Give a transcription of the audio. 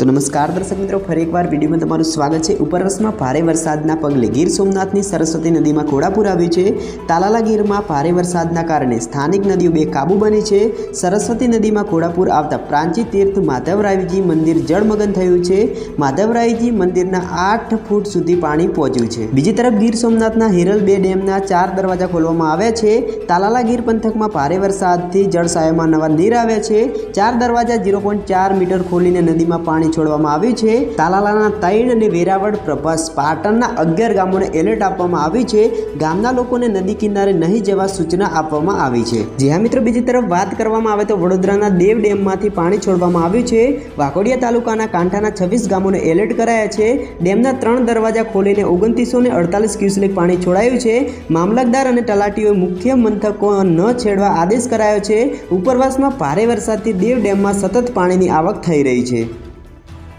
તો નમસ્કાર દર્શક મિત્રો, ફરી એકવાર વિડીયોમાં તમારું સ્વાગત છે. ઉપરવાસમાં ભારે વરસાદના પગલે ગીર સોમનાથની સરસ્વતી નદીમાં ઘોડાપુર આવ્યું છે. તાલાલા ગીરમાં ભારે વરસાદના કારણે સ્થાનિક નદીઓ બે કાબુ બની છે. સરસ્વતી નદીમાં ઘોડાપુર આવતા પ્રાંચી તીર્થ માધવરાયજી મંદિર જળમગન થયું છે. માધવરાયજી મંદિરના આઠ ફૂટ સુધી પાણી પહોંચ્યું છે. બીજી તરફ ગીર સોમનાથના હિરલ બે ડેમના ચાર દરવાજા ખોલવામાં આવ્યા છે. તાલાલા ગીર પંથકમાં ભારે વરસાદથી જળસાયોમાં નવા નીર આવ્યા છે. ચાર દરવાજા ઝીરો મીટર ખોલીને નદીમાં પાણી છોડવામાં આવ્યું છે. તાલાલાના તૈણ અને વેરાવળ પ્રભાસ પાટણના અગિયાર ગામોને એલર્ટ આપવામાં આવ્યું છે. ગામના લોકોને નદી કિનારે નહીં જવા સૂચના આપવામાં આવી છે. જી હા મિત્રો, બીજી તરફ વાત કરવામાં આવે તો વડોદરાના દેવ ડેમમાંથી પાણી છોડવામાં આવ્યું છે. વાકોડિયા તાલુકાના કાંઠાના છવ્વીસ ગામોને એલર્ટ કરાયા છે. ડેમના ત્રણ દરવાજા ખોલીને ઓગણત્રીસો ને અડતાલીસ ક્યુસેક પાણી છોડાયું છે. મામલતદાર અને તલાટીઓએ મુખ્ય મથકો ન છેડવા આદેશ કરાયો છે. ઉપરવાસમાં ભારે વરસાદથી દેવ ડેમમાં સતત પાણીની આવક થઈ રહી છે.